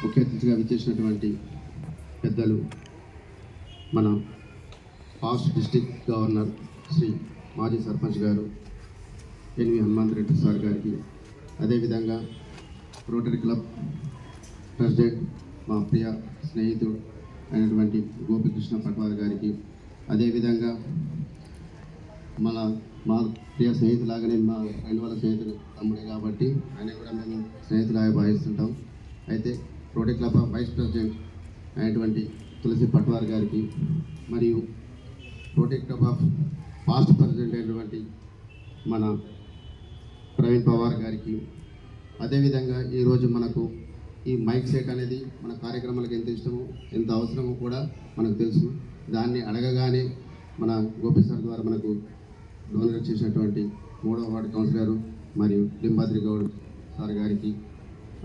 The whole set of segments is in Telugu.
ముఖ్య అతిథిగా విచ్చేసినటువంటి పెద్దలు మన పాస్ట్ డిస్టిక్ గవర్నర్ శ్రీ మాజీ సర్పంచ్ గారు ఎన్వి హనుమంత్ రెడ్డి సార్ గారికి అదేవిధంగా రోటరీ క్లబ్ ప్రెసిడెంట్ మా ప్రియ స్నేహితుడు అయినటువంటి గోపికృష్ణ పట్వార్ గారికి అదేవిధంగా మన మా ప్రియ స్నేహితులాగానే మా రెండు వాళ్ళ స్నేహితులు తమ్ముడే కాబట్టి ఆయన కూడా మేము స్నేహితులాగా భావిస్తుంటాం. అయితే rotary club of vice president అయినటువంటి తులసి పట్వార్ గారికి మరియు rotary club of past president అయినటువంటి మన ప్రవీణ్ పవార్ గారికి. అదేవిధంగా ఈరోజు మనకు ఈ మైక్ సెట్ అనేది మన కార్యక్రమాలకు ఎంత ఇష్టమో ఎంత అవసరమో కూడా మనకు తెలుసు. దాన్ని అడగగానే మన గోపి సార్ ద్వారా మనకు డోనర్ చేసినటువంటి మూడవ వార్డు కౌన్సిలర్ మరియు లింబాద్రి గౌడ్ సార్ గారికి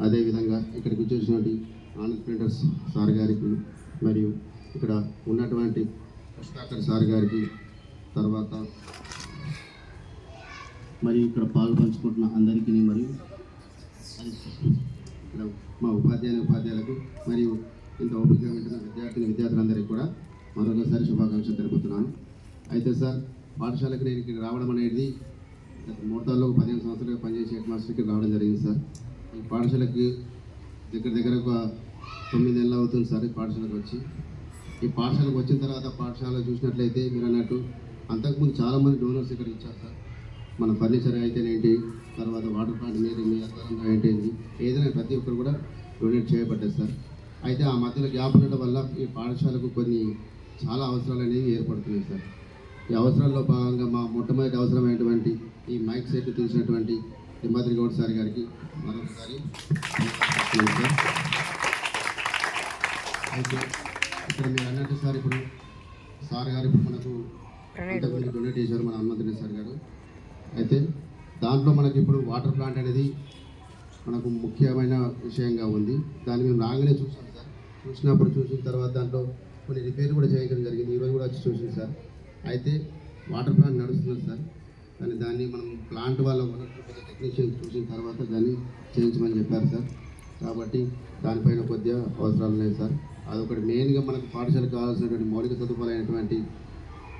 అదేవిధంగా ఇక్కడికి వచ్చేసినటువంటి ఆనంద్ ప్రింటర్స్ సార్ గారికి మరియు ఇక్కడ ఉన్నటువంటి కృష్ణాకర్ సార్ గారికి తర్వాత మరియు ఇక్కడ పాలు పంచుకుంటున్న అందరికీ మరియు ఇక్కడ మా ఉపాధ్యాయుల ఉపాధ్యాయులకు మరియు ఇంత ఓపిక వింటున్న విద్యార్థిని విద్యార్థులందరికీ కూడా మరొకసారి శుభాకాంక్షలు తెలుపుతున్నాను. అయితే సార్ పాఠశాలకు నేను ఇక్కడికి రావడం అనేది గత మోటార్లో పదిహేను సంవత్సరాలుగా పనిచేసే హెడ్ మాస్టర్కి రావడం జరిగింది సార్. ఈ పాఠశాలకి దగ్గర దగ్గర ఒక తొమ్మిది నెలలు అవుతుంది సార్ ఈ పాఠశాలకు వచ్చి. ఈ పాఠశాలకు వచ్చిన తర్వాత పాఠశాల చూసినట్లయితే మీరు అన్నట్టు అంతకుముందు చాలామంది డోనర్స్ ఇక్కడ ఇచ్చారు సార్. మన ఫర్నిచర్ అయితేనేంటి తర్వాత వాటర్ ప్లాంట్ మీరు మీ ఆధారంగా ఏంటి ఏదైనా ప్రతి ఒక్కరు కూడా డొనేట్ చేయబడ్డారు సార్. అయితే ఆ మధ్యలో గ్యాప్ ఉండడం వల్ల ఈ పాఠశాలకు కొన్ని చాలా అవసరాలు అనేవి ఏర్పడుతున్నాయి సార్. ఈ అవసరాల్లో భాగంగా మా మొట్టమొదటి అవసరమైనటువంటి ఈ మైక్ సెట్ తీసినటువంటి హిమాద్రి గౌడ్ సార్ గారికి మరొకసారి. అయితే ఇక్కడ మీరు అన్నట్టు సార్ ఇప్పుడు సార్ గారు ఇప్పుడు మనకు డొనేట్ చేశారు మన హనుమంతుడి సార్ గారు. అయితే దాంట్లో మనకి ఇప్పుడు వాటర్ ప్లాంట్ అనేది మనకు ముఖ్యమైన విషయంగా ఉంది. దాన్ని మేము రాగానే చూసాం సార్. చూసినప్పుడు చూసిన తర్వాత దాంట్లో కొన్ని రిపేర్ కూడా చేయడం జరిగింది. ఈరోజు కూడా వచ్చి చూసింది సార్. అయితే వాటర్ ప్లాంట్ నడుస్తుంది సార్. కానీ దాన్ని మనం ప్లాంట్ వాళ్ళ టెక్నీషియన్ చూసిన తర్వాత దాన్ని చేయించమని చెప్పారు సార్. కాబట్టి దానిపైన కొద్దిగా అవసరాలు ఉన్నాయి సార్. అదొకటి మెయిన్గా మనకు పాఠశాలకు కావాల్సినటువంటి మౌలిక సదుపాయాలైనటువంటి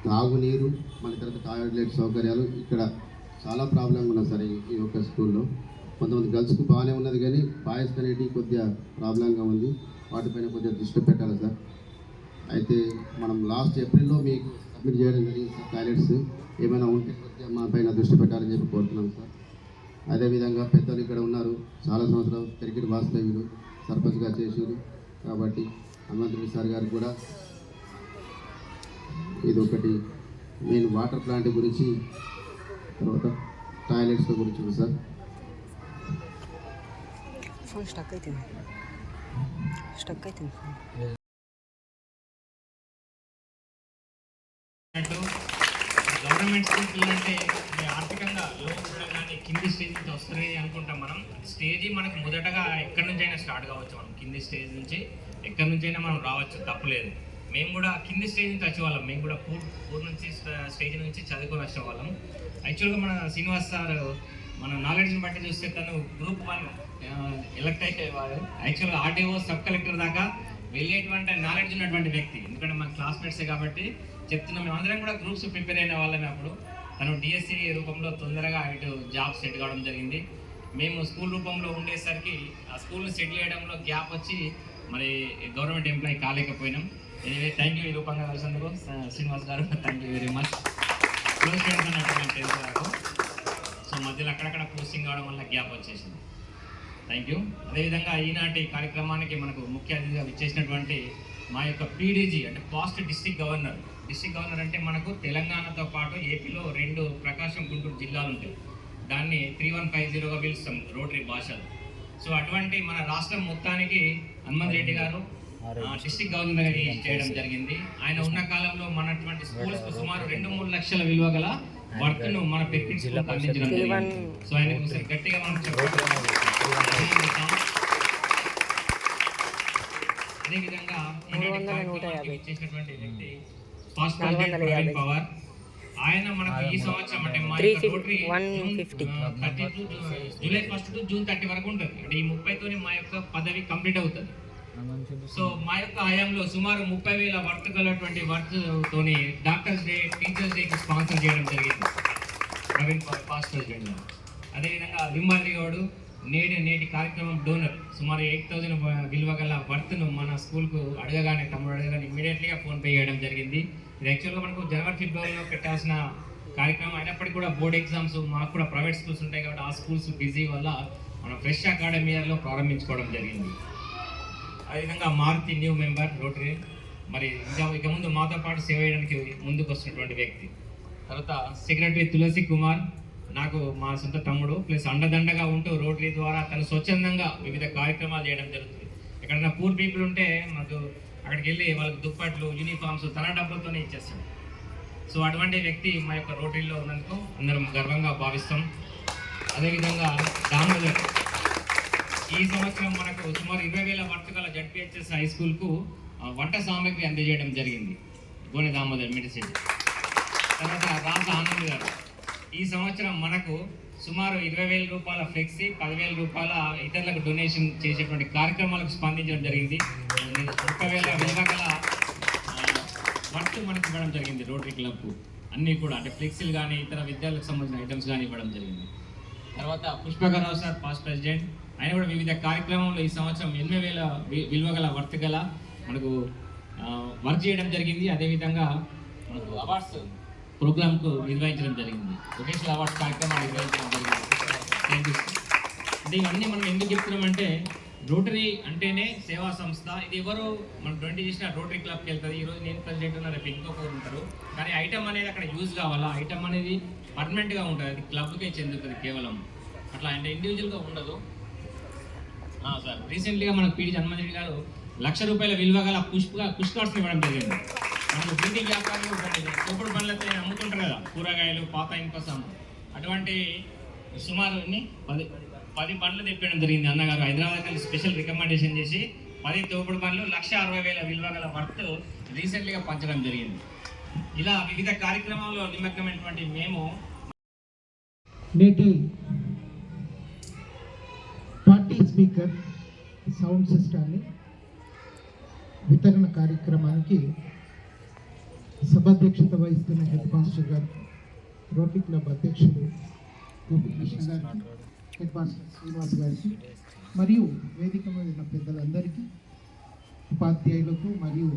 తాగునీరు మన తర్వాత టాయిలెట్ సౌకర్యాలు ఇక్కడ చాలా ప్రాబ్లం ఉన్నది సార్ ఈ- ఈ యొక్క స్కూల్లో కొంతమంది గర్ల్స్కు బాగానే ఉన్నది కానీ బాయ్స్ అనేది కొద్దిగా ప్రాబ్లంగా ఉంది. వాటిపైన కొద్దిగా దృష్టి పెట్టాలి సార్. అయితే మనం లాస్ట్ ఏప్రిల్లో మీకు సబ్మిట్ చేయడం జరిగింది సార్ టాయిలెట్స్ ఏమైనా ఉంటే కొద్దిగా మా పైన దృష్టి పెట్టాలని చెప్పి కోరుతున్నాం సార్. అదేవిధంగా పెద్దలు ఇక్కడ ఉన్నారు. చాలా సంవత్సరాలు క్రికెట్ వాస్తవ్యులు సర్పంచ్గా చేసారు కాబట్టి హనుమంతుడి సార్ గారికి కూడా ఇది ఒకటి మెయిన్ వాటర్ ప్లాంట్ గురించి తర్వాత టాయిలెట్స్ గురించి సార్. ఫోన్ స్టక్ అవుతుంది స్టక్ అవుతుంది గవర్నమెంట్ స్కూల్ అంటే ఆర్థికంగా లో ఉండడం కానీ కింది స్టేజ్ నుంచి వస్తుంది అనుకుంటాం మనం. స్టేజ్ మనకు మొదటగా ఎక్కడి నుంచైనా స్టార్ట్ కావచ్చు మనం. కింది స్టేజ్ నుంచి ఎక్కడి నుంచైనా మనం రావచ్చు తప్పులేదు మేము కూడా కింది స్టేజ్ నుంచి వచ్చేవాళ్ళం మేము కూడా పూర్ పూర్ నుంచి స్టేజ్ నుంచి చదువుకొని వచ్చేవాళ్ళం యాక్చువల్గా మన శ్రీనివాస్ సార్ మన నాలెడ్జ్ని బట్టి చూస్తే తను గ్రూప్ వన్ ఎలక్ట్ అయ్యేవాడు యాక్చువల్గా ఆర్టీఓ సబ్ కలెక్టర్ దాకా వెళ్ళేటువంటి నాలెడ్జ్ ఉన్నటువంటి వ్యక్తి. ఎందుకంటే మన క్లాస్మేట్సే కాబట్టి చెప్తున్నాం. మేమందరం కూడా గ్రూప్స్ ప్రిపేర్ అయిన వాళ్ళమే అప్పుడు. తను డిఎస్సి రూపంలో తొందరగా ఇటు జాబ్ సెట్ కావడం జరిగింది. మేము స్కూల్ రూపంలో ఉండేసరికి ఆ స్కూల్ని సెటిల్ చేయడంలో గ్యాప్ వచ్చి మరి గవర్నమెంట్ ఎంప్లాయీ కాలేకపోయినాం. ఎనివే థ్యాంక్ యూ ఈ రూపంగా కలిసినందుకు. Srinivas garu thank you very much close చేయడం అన్నట్టు వరకు సో మధ్యలో అక్కడక్కడ పోస్టింగ్ కావడం వల్ల గ్యాప్ వచ్చేసింది. థ్యాంక్ యూ అదేవిధంగా ఈనాటి కార్యక్రమానికి మనకు ముఖ్య అతిథిగా విచ్చేసినటువంటి మా యొక్క పీడీజీ అంటే past district governor district governor అంటే మనకు తెలంగాణతో పాటు ఏపీలో రెండు ప్రకాశం గుంటూరు జిల్లాలు ఉంటాయి దాన్ని త్రీ వన్ ఫైవ్ జీరోగా పిలుస్తాం రోటరీ భాషలు. సో అటువంటి మన రాష్ట్రం మొత్తానికి హనుమంత్ రెడ్డి గారు డిస్టిక్ గవర్నర్ చేయడం జరిగింది. ఆయన ఉన్న కాలంలో మనటువంటి స్కూల్స్ సుమారు రెండు మూడు లక్షల విలువ గల వర్క్ను మన పెరిగిట్ స్కూల్ అందించడం జరిగింది. సో ఒకసారి గట్టిగా మనం అదేవిధంగా ఇచ్చేసినటువంటి వ్యక్తి ఫాస్ట్ ప్రెసిడెంట్ ప్రవీణ్. పవార్ ఆయన మనకు ఈ సంవత్సరం అంటే 30 to July first to June thirty వరకు ఉంటుంది. అంటే ఈ ముప్పైతోనే మా యొక్క పదవి కంప్లీట్ అవుతుంది. సో మా యొక్క హయాంలో సుమారు ముప్పై వేల వర్త్ గలటువంటి వర్త్ తోని డాక్టర్స్ డే టీచర్స్ డేకి స్పాన్సర్ చేయడం జరిగింది. Praveen past president. అదేవిధంగా విమ్మాలి గౌడు నేడు నేటి కార్యక్రమం డోనర్. సుమారు ఎయిట్ థౌజండ్ విలువ గల వర్త్ను మన స్కూల్కు అడగగానే తమ్ముడు అడగగానే ఇమీడియట్లీగా ఫోన్పే చేయడం జరిగింది. ఇది యాక్చువల్గా మనకు జనవరి ఫిబ్రవరిలో పెట్టాల్సిన కార్యక్రమం అయినప్పటికీ కూడా బోర్డ్ ఎగ్జామ్స్ మాకు కూడా ప్రైవేట్ స్కూల్స్ ఉంటాయి కాబట్టి ఆ స్కూల్స్ బిజీ వల్ల మనం ఫ్రెష్ అకాడమీ ఇయర్లో ప్రారంభించుకోవడం జరిగింది. అదేవిధంగా మారుతి న్యూ మెంబర్ రోటరీ. మరి ఇంకా ఇక ముందు మాతో పాటు సేవ చేయడానికి ముందుకు వస్తున్నటువంటి వ్యక్తి. తర్వాత సెక్రటరీ తులసి కుమార్. నాకు మా సొంత తమ్ముడు ప్లస్ అండదండగా ఉంటూ రోటరీ ద్వారా తను స్వచ్ఛందంగా వివిధ కార్యక్రమాలు చేయడం జరుగుతుంది. ఎక్కడైనా పూర్ పీపుల్ ఉంటే మాకు అక్కడికి వెళ్ళి వాళ్ళకి దుప్పట్లు యూనిఫామ్స్ తన డబ్బులతోనే ఇచ్చేస్తాడు. సో అటువంటి వ్యక్తి మా యొక్క రోటరీలో ఉన్నందుకు అందరం గర్వంగా భావిస్తాం. అదేవిధంగా దామోదర్ ఈ సంవత్సరం మనకు సుమారు ఇరవై వేల వర్తకాల జడ్పిహెచ్ఎస్ హై స్కూల్కు ఆ, వంట సామగ్రి అందజేయడం జరిగింది. గోనె దామోదర్ మెడిసిన్. తర్వాత రాజ ఆనంద్ గారు. ఈ సంవత్సరం మనకు సుమారు ఇరవై వేల రూపాయల ఫ్లెక్సీ పదివేల రూపాయల ఇతరులకు డొనేషన్ చేసేటువంటి కార్యక్రమాలకు స్పందించడం జరిగింది. ముప్పై వేల విలువ గల వర్త్ మనకి ఇవ్వడం జరిగింది రోటరీ క్లబ్కు అన్నీ కూడా అంటే ఫ్లెక్సీలు కానీ ఇతర విద్యార్థులకు సంబంధించిన ఐటమ్స్ కానీ ఇవ్వడం జరిగింది. తర్వాత పుష్పకరావు సార్ పాస్ట్ ప్రెసిడెంట్ ఆయన కూడా వివిధ కార్యక్రమంలో ఈ సంవత్సరం ఎనిమిది వేల వి- విలువ గల వర్త్ గల మనకు వర్క్ చేయడం జరిగింది. అదేవిధంగా మనకు అవార్డ్స్ ప్రోగ్రామ్కు నిర్వహించడం జరిగింది. వొకేషనల్ అవార్డ్స్ కార్యక్రమాన్ని నిర్వహించడం జరిగింది. అంటే ఇవన్నీ మనం ఎందుకు చెప్తున్నామంటే రోటరీ అంటేనే సేవా సంస్థ. ఇది ఎవరు మనం ట్వంటీ చేసిన రోటరీ క్లబ్కి వెళ్తుంది. ఈరోజు నేను ప్రెసిడెంట్ ఉన్నా రేపు ఇంకొకరు ఉంటారు. కానీ ఐటమ్ అనేది అక్కడ యూజ్ కావాలా? ఐటమ్ అనేది పర్మనెంట్గా ఉంటుంది. అది క్లబ్కే చెందుతుంది కేవలం. అట్లా అంటే ఇండివిజువల్గా ఉండదు. సార్. రీసెంట్గా మనకు పీడి జన్మదిని గారు లక్ష రూపాయల విలువ గల పుష్ప పుష్ ఇవ్వడం జరిగింది. మనకు వ్యాపారం వ్యాపారులు తోపుడు పనులతో అమ్ముతుంటారు కదా కూరగాయలు పాత కోసం. అటువంటి సుమారు పది పది పండ్లు తెప్పడం జరిగింది అన్నగారు. హైదరాబాద్ కలిసి స్పెషల్ రికమెండేషన్ చేసి పది తోపుడు పనులు లక్ష అరవై వేల విలువ గల వర్త్ రీసెంట్గా పంచడం జరిగింది. ఇలా వివిధ కార్యక్రమాల్లో నిమగ్నమైనటువంటి మేము నేటి పార్టీ స్పీకర్ సౌండ్ సిస్టాన్ని వితరణ కార్యక్రమానికి సభాధ్యక్షత వహిస్తున్న హెడ్ మాస్టర్ గారు రోటరీ క్లబ్ అధ్యక్షుడు గోపికృష్ణ గారు హెడ్ మాస్టర్ శ్రీనివాస్ గారికి మరియు వేదిక మీద ఉన్న పెద్దలందరికీ ఉపాధ్యాయులకు మరియు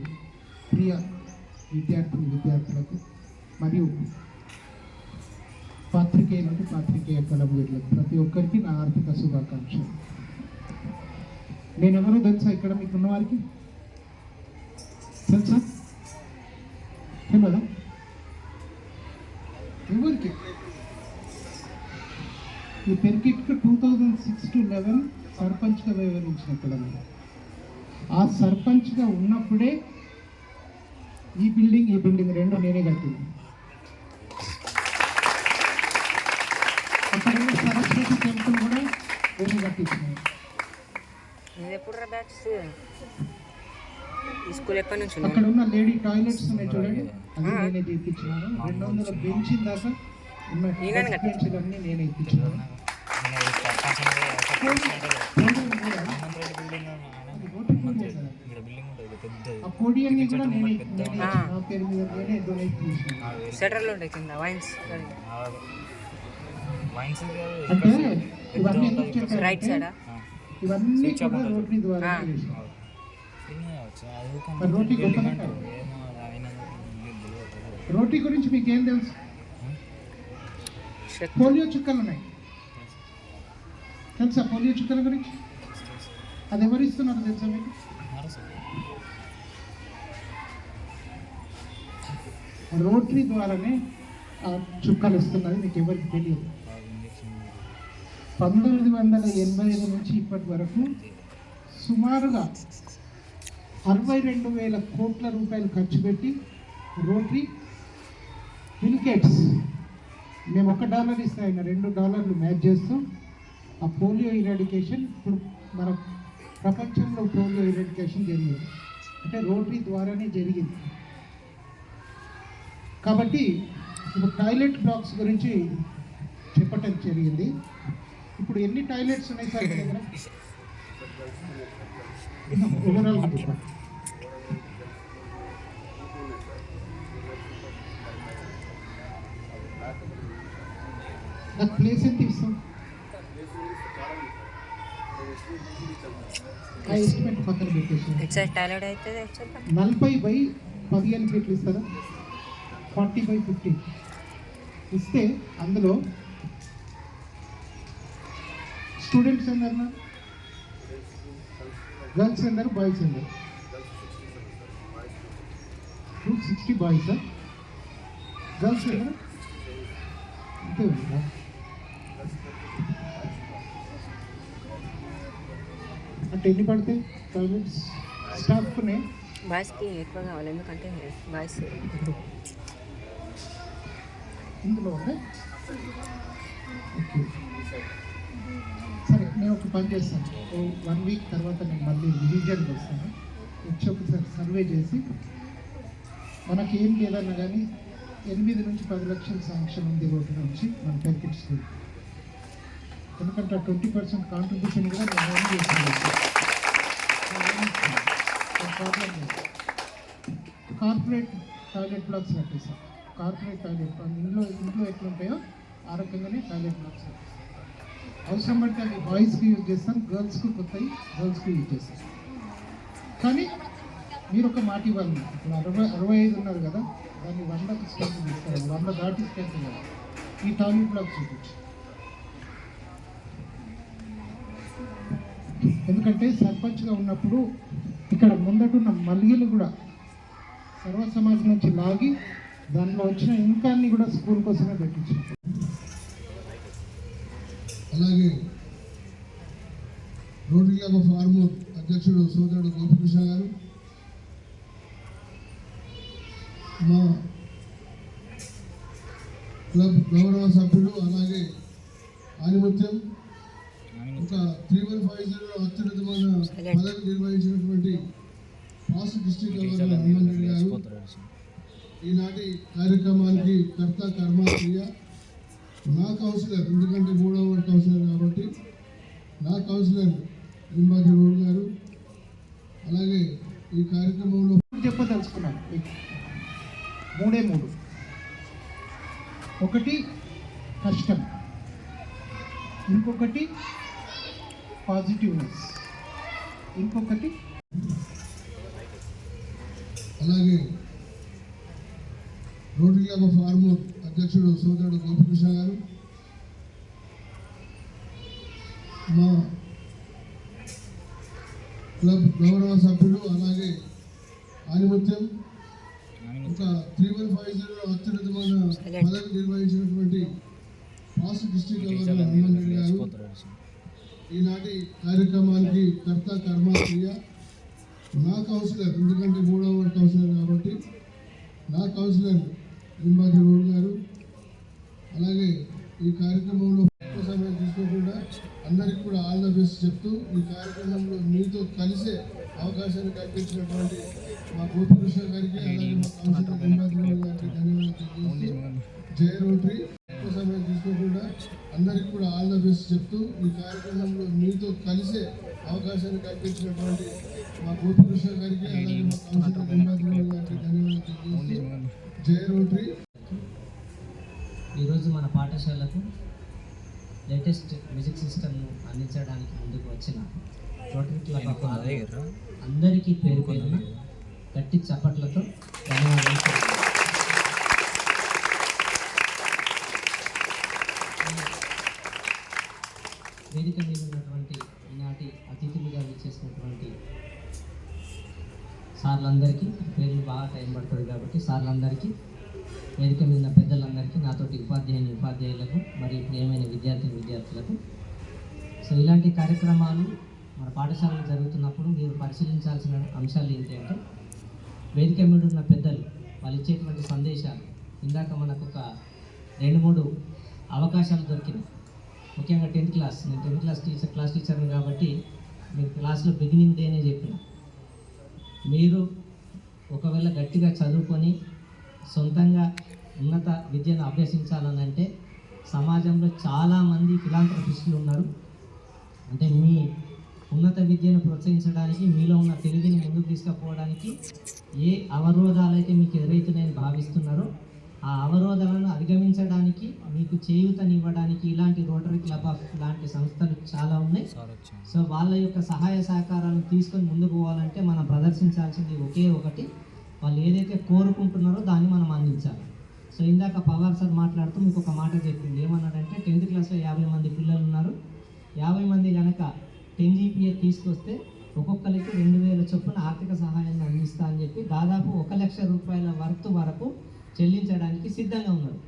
ప్రియ విద్యార్థిని విద్యార్థులకు మరియు పాత్రికేయులకు పాత్రికేయ కళావిధులకు ప్రతి ఒక్కరికి నా ఆర్థిక శుభాకాంక్షలు. నేను ఎవరో తెలుసా ఇక్కడ మీకు ఉన్నవారికి తెలుసా? తెలుసా తెలియదా ఎవరికి? ఈ పెరికిట్కు two thousand six to eleven సర్పంచ్గా వివరించిన ఇక్కడ ఆ సర్పంచ్గా ఉన్నప్పుడే ఈ బిల్డింగ్ ఈ బిల్డింగ్ రెండు నేనే కట్టింది అక్కడ సరస్వతి టెంపుల్ కూడా నేను కట్టించినాను ఎప్పుడు బ్యాచ్? స్కూల్ ఎప్పటి నుంచి అక్కడ ఉన్న లేడీ టాయిలెట్స్ ఉన్నాయి చూడండి. అది నేనే చేయించినాను రెండు వందల బెంచ్ దాకా ఉన్న నేనే కట్టించాను. బెంచ్లు అన్నీ నేనే ఇప్పించినాను. ఆ పోడియాన్ని కూడా నేనే. నా పేరు మీద నేనే డొనేట్ చేసినాను. షటర్లు ఉంటాయి కింద వైన్స్. అంటే ఇవన్నీ రైట్ సైడా ఇవన్నీ కూడా రోటరీ ద్వారా. చేసినాను రోటీ? రోటీ గురించి మీకు ఏం తెలుసు పోలియో చుక్కలు ఉన్నాయి. తెలుసా పోలియో చుక్కల గురించి? అది ఎవరు ఇస్తున్నారు తెలుసా మీకు? రోటరీ ద్వారానే ఆ చుక్కలు ఇస్తున్నది మీకు ఎవరికి తెలియదు. పంతొమ్మిది వందల ఎనభై ఐదు నుంచి ఇప్పటి వరకు సుమారుగా అరవై రెండు వేల కోట్ల రూపాయలు ఖర్చు పెట్టి రోటరీ బిల్కెట్స్ మేము ఒక డాలర్ ఇస్తే ఆయన రెండు డాలర్లు మ్యాచ్ చేస్తాం ఆ పోలియో ఇరాడికేషన్ ఇప్పుడు మన ప్రపంచంలో పోలియో ఇరాడికేషన్ జరిగింది. అంటే రోటరీ ద్వారానే జరిగింది. కాబట్టి ఇప్పుడు టాయిలెట్ బ్లాక్స్ గురించి చెప్పటం జరిగింది. ఇప్పుడు ఎన్ని టాయిలెట్స్ ఉన్నాయి సార్? ఓవరాల్ నాకు ప్లేస్ ఎంత ఇస్తాం ఆ ఎస్టిమేట్ పక్కన పెట్టేసి అయితే నలభై బై పదిహేను ఫీట్లు ఇస్తారా? Forty by fifty. ఇస్తే అందులో స్టూడెంట్స్ ఎందరు గర్ల్స్ ఎందరు బాయ్స్ ఎందరు టూ సిక్స్టీ బాయ్స్ గర్ల్స్ ఎందరు అంతే ఉందా? అంటే ఎన్ని పడతాయి? టాయిలెట్స్ స్టాఫ్నే బాయ్స్కి ఎక్కువ కావాలి ఎందుకంటే బాయ్స్ ఇందులో ఓకే సరే నేను ఒక పని చేస్తాను. ఓ వన్ వీక్ తర్వాత నేను మళ్ళీ రివిజన్కి వస్తాను. వచ్చి ఒకసారి సర్వే చేసి మనకి ఏం లేదన్నా కానీ ఎనిమిది నుంచి పది లక్షల శాంక్షన్ ఉంది రోడ్డు నుంచి మన పెర్కిట్ స్కూల్ ఎందుకంటే ట్వంటీ పర్సెంట్ కాంట్రిబ్యూషన్ కూడా నేను ప్రాబ్లం లేదు. కార్పొరేట్ టాయిలెట్ బ్లాక్స్ కట్టేసాం కార్పొరేట్ టాయిలెట్ బ్లాక్ ఇంట్లో ఇంట్లో ఎట్లుంటాయో ఆ రకంగానే టాయిలెట్ బ్లాక్స్ అవసరం పడితే అది బాయ్స్కి యూజ్ చేస్తాం గర్ల్స్కి కొత్తవి గర్ల్స్కి యూజ్ చేస్తాం కానీ మీరు ఒక మాట ఇవ్వాలి. ఇప్పుడు అరవై అరవై ఐదు ఉన్నారు కదా దాన్ని వందకి స్టేట్ తీస్తారు వంద దాటి స్టేట్ కదా? ఈ టాయిలెట్ బ్లాక్స్ చూపించు ఎందుకంటే సర్పంచ్గా ఉన్నప్పుడు ఇక్కడ ముందటున్న మల్లిగలు కూడా సర్వ సమాజ్ నుంచి లాగి దానిలో వచ్చిన ఇంకాన్ని కూడా స్కూల్ కోసమే పెట్టించారు. అలాగే రోటరీ క్లబ్ ఆఫ్ ఆర్మూర్ అధ్యక్షుడు సోదరుడు గోపికృష్ణ గారు మా క్లబ్ గౌరవ సభ్యులు అలాగే ఆనిమత్యం ఒక త్రీ వన్ ఫైవ్ జీరో అత్యున్నతమైన పదవి నిర్వహించినటువంటి past district governor Hanuman Reddy garu. ఈనాటి కార్యక్రమానికి కర్త కర్మ క్రియ. నా కౌన్సిలర్ ఎందుకంటే మూడవ వార్డు కౌన్సిలర్ కాబట్టి నా కౌన్సిలర్ నింబాజీ గౌడ్ గారు. అలాగే ఈ కార్యక్రమంలో చెప్పదలుచుకున్నాను మూడే మూడు. ఒకటి కష్టం. ఇంకొకటి పాజిటివ్నెస్. ఇంకొకటి? అలాగే రోటరీ క్లబ్ ఆఫ్ ఆర్మూర్ అధ్యక్షుడు సోదరుడు గోపికృష్ణ గారు మా క్లబ్ గౌరవ సభ్యులు అలాగే ఆనిమత్యం ఒక త్రీ వన్ ఫైవ్ జీరో అత్యున్నతమైన పదవి నిర్వహించినటువంటి past district governor Hanuman Reddy garu. ఈనాటి కార్యక్రమానికి కర్త కర్మ క్రియ. నా కౌన్సిలర్ ఎందుకంటే మూడవ కౌన్సిలర్ కాబట్టి నా కౌన్సిలర్ నింబాజీ గౌడ్ గారు. అలాగే ఈ కార్యక్రమంలో ఎక్కువ సమయం తీసుకోకుండా అందరికీ కూడా ఆల్ ద బెస్ట్ చెప్తూ ఈ కార్యక్రమంలో మీతో కలిసే అవకాశాన్ని కల్పించినటువంటి మా గోపికృష్ణ గారికి అలాగే మా కౌన్సిలర్ నింబాజీ గౌడ్ గారికి ధన్యవాదాలు జయ రోటరీ. సమయం తీసుకోకుండా అందరికీ కూడా ఆల్ ద బెస్ట్ చెప్తూ ఈ కార్యక్రమంలో మీతో కలిసే అవకాశాన్ని కల్పించినటువంటి మా గోపికృష్ణ గారికి అలాగే మా కౌన్సిలర్ గారికి ధన్యవాదాలు జయ రోటరీ. ఈరోజు మన పాఠశాలకు లేటెస్ట్ మ్యూజిక్ సిస్టమ్ను అందించడానికి ముందుకు వచ్చిన రోటరీ క్లబ్ అందరికీ పేరు పేరున గట్టి చప్పట్లతో ధన్యవాదాలు తెలుపుతున్నాను. వేదిక మీద ఉన్నటువంటి ఈనాటి అతిథులుగా విచ్చేసినటువంటి సార్లందరికీ పేర్లు బాగా టైం పడుతుంది కాబట్టి సార్లందరికీ వేదిక మీద ఉన్న పెద్దలందరికీ నాతోటి ఉపాధ్యాయుని ఉపాధ్యాయులకు మరియు ప్రియమైన విద్యార్థి విద్యార్థులకు. సో ఇలాంటి కార్యక్రమాలు మన పాఠశాలలో జరుగుతున్నప్పుడు మీరు పరిశీలించాల్సిన అంశాలు ఏంటంటే వేదిక మీద ఉన్న పెద్దలు వాళ్ళు ఇచ్చేటువంటి సందేశాలు ఇందాక మనకు ఒక రెండు మూడు అవకాశాలు దొరికినాయి. ముఖ్యంగా టెన్త్ క్లాస్. నేను టెన్త్ క్లాస్ టీచర్ క్లాస్ టీచర్ని కాబట్టి నేను క్లాస్లో బిగినింగ్ డేనే చెప్పిన. మీరు ఒకవేళ గట్టిగా చదువుకొని సొంతంగా ఉన్నత విద్యను అభ్యసించాలని అంటే సమాజంలో చాలామంది ఫిలాంథ్రఫిస్టులు ఉన్నారు. అంటే మీ ఉన్నత విద్యను ప్రోత్సహించడానికి మీలో ఉన్న తెలివిని ముందుకు తీసుకుపోవడానికి ఏ అవరోధాలు అయితే మీకు ఎదురవుతున్నాయని భావిస్తున్నారో ఆ అవరోధాలను అధిగమించడానికి మీకు చేయూతనివ్వడానికి ఇలాంటి రోటరీ క్లబ్ ఆఫ్ లాంటి సంస్థలు చాలా ఉన్నాయి. సో వాళ్ళ యొక్క సహాయ సహకారాలను తీసుకొని ముందుకు పోవాలంటే మనం ప్రదర్శించాల్సింది ఒకే ఒకటి. వాళ్ళు ఏదైతే కోరుకుంటున్నారో దాన్ని మనం అందించాలి. సో ఇందాక పవార్ సార్ మాట్లాడుతూ మీకు ఒక మాట చెప్పింది ఏమన్నాడంటే టెన్త్ క్లాస్లో యాభై మంది పిల్లలు ఉన్నారు. యాభై మంది కనుక టెన్ జీపీఏ తీసుకొస్తే ఒక్కొక్కరికి రెండు వేల చొప్పున ఆర్థిక సహాయాన్ని అందిస్తా అని చెప్పి దాదాపు ఒక లక్ష రూపాయల వర్త్ వరకు చెల్లించడానికి సిద్ధంగా ఉన్నారు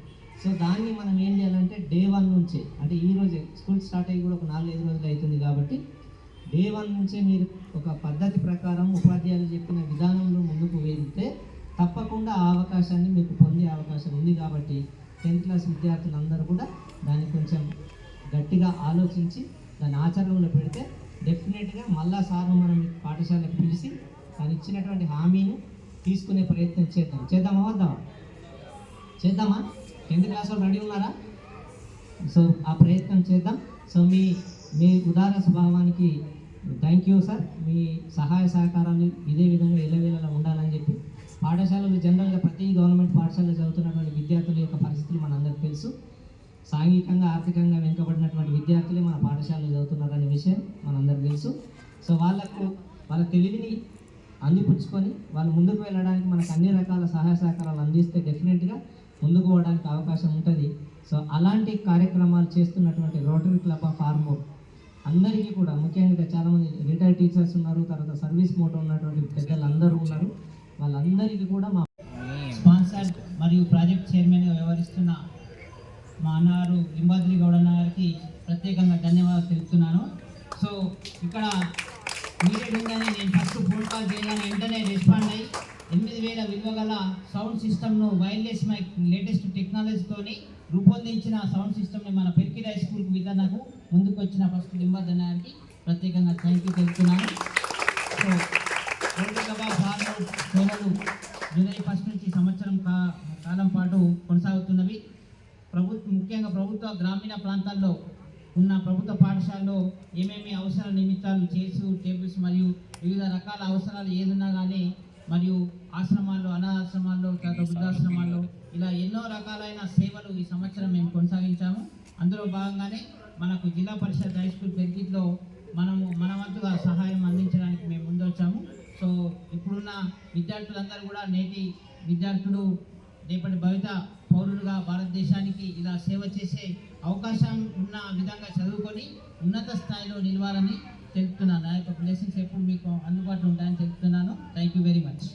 సో దాన్ని మనం ఏం చేయాలంటే డే వన్ నుంచే అంటే ఈ రోజే స్కూల్ స్టార్ట్ అయ్యి కూడా ఒక నాలుగైదు రోజులు అవుతుంది కాబట్టి డే వన్ నుంచే మీరు ఒక పద్ధతి ప్రకారం ఉపాధ్యాయులు చెప్పిన విధానంలో ముందుకు వెళ్తే తప్పకుండా ఆ అవకాశాన్ని మీకు పొందే అవకాశం ఉంది కాబట్టి టెన్త్ క్లాస్ విద్యార్థులందరూ కూడా దాన్ని కొంచెం గట్టిగా ఆలోచించి దాన్ని ఆచరణలో పెడితే డెఫినెట్గా మళ్ళా సార్ మనం పాఠశాలకు పిలిచి తను ఇచ్చినటువంటి హామీని తీసుకునే ప్రయత్నం చేద్దాం. చేద్దామా వద్దామా? చేద్దామా? టెన్త్ క్లాస్ వాళ్ళు రెడీ ఉన్నారా? సో ఆ ప్రయత్నం చేద్దాం. సో మీ మీ ఉదార స్వభావానికి థ్యాంక్ యూ సార్ మీ సహాయ సహకారాలు ఇదే విధంగా ఎల్లవేళలా ఉండాలని చెప్పి. పాఠశాలలు జనరల్గా ప్రతి గవర్నమెంట్ పాఠశాలలో చదువుతున్నటువంటి విద్యార్థుల యొక్క పరిస్థితులు మనందరికీ తెలుసు. సాంఘికంగా ఆర్థికంగా వెనుకబడినటువంటి విద్యార్థులే మన పాఠశాలలో చదువుతున్నారనే విషయం మనందరికీ తెలుసు. సో వాళ్ళకు వాళ్ళ తెలివిని అందిపుచ్చుకొని వాళ్ళు ముందుకు వెళ్ళడానికి మనకు అన్ని రకాల సహాయ సహకారాలు అందిస్తే డెఫినెట్గా ముందుకు పోవడానికి అవకాశం ఉంటుంది. సో అలాంటి కార్యక్రమాలు చేస్తున్నటువంటి రోటరీ క్లబ్ ఆఫ్ ఆర్మూర్ అందరికీ కూడా ముఖ్యంగా చాలామంది రిటైర్డ్ టీచర్స్ ఉన్నారు తర్వాత సర్వీస్ మోటో ఉన్నటువంటి పెద్దలు అందరూ ఉన్నారు. వాళ్ళందరికీ కూడా మా స్పాన్సర్ మరియు ప్రాజెక్ట్ చైర్మన్గా వ్యవహరిస్తున్న మా అన్నగారు లింబాద్రి గౌడ గారికి ప్రత్యేకంగా ధన్యవాదాలు తెలుపుతున్నాను. సో ఇక్కడ మీడియా నేను ఫస్ట్ ఫోన్ కాల్ చేయగానే వెంటనే రెస్పాండ్ అయ్యి ఎనిమిది వేల విలువ గల సౌండ్ సిస్టమ్ను వైర్లెస్ మైక్ లేటెస్ట్ టెక్నాలజీతోని రూపొందించిన సౌండ్ సిస్టమ్ని మన పెరికిడ్ హై స్కూల్ విధానకు ముందుకు వచ్చిన ఫస్ట్ లింబాద్రి గారికి ప్రత్యేకంగా థ్యాంక్ యూ తెలుపుతున్నాను. సో సేవలు జూలై ఫస్ట్ నుంచి సంవత్సరం కా కాలం పాటు కొనసాగుతున్నవి. ప్రభుత్వ ముఖ్యంగా ప్రభుత్వ గ్రామీణ ప్రాంతాల్లో ఉన్న ప్రభుత్వ పాఠశాలలో ఏమేమి అవసర నిమిత్తాలు చేసు టేబుల్స్ మరియు వివిధ రకాల అవసరాలు ఏదున్నా కానీ మరియు ఆశ్రమాల్లో అనాథాశ్రమాల్లో తర్వాత వృద్ధాశ్రమాల్లో ఇలా ఎన్నో రకాలైన సేవలు ఈ సంవత్సరం మేము కొనసాగించాము. అందులో భాగంగానే మనకు జిల్లా పరిషత్ హై స్కూల్ పెరిగిట్లో మనము మన వంతుగా సహాయం అందించడానికి మేము ముందొచ్చాము. సో ఇప్పుడున్న విద్యార్థులందరూ కూడా నేటి విద్యార్థులు రేపటి భవిత పౌరులుగా భారతదేశానికి ఇలా సేవ చేసే అవకాశం ఉన్న విధంగా చదువుకొని ఉన్నత స్థాయిలో నిలవాలని తెలుపుతున్నాను నా యొక్క బ్లెస్సింగ్స్ ఎప్పుడు మీకు అందుబాటులో ఉంటాయని తెలుపుతున్నాను థ్యాంక్ యూ వెరీ మచ్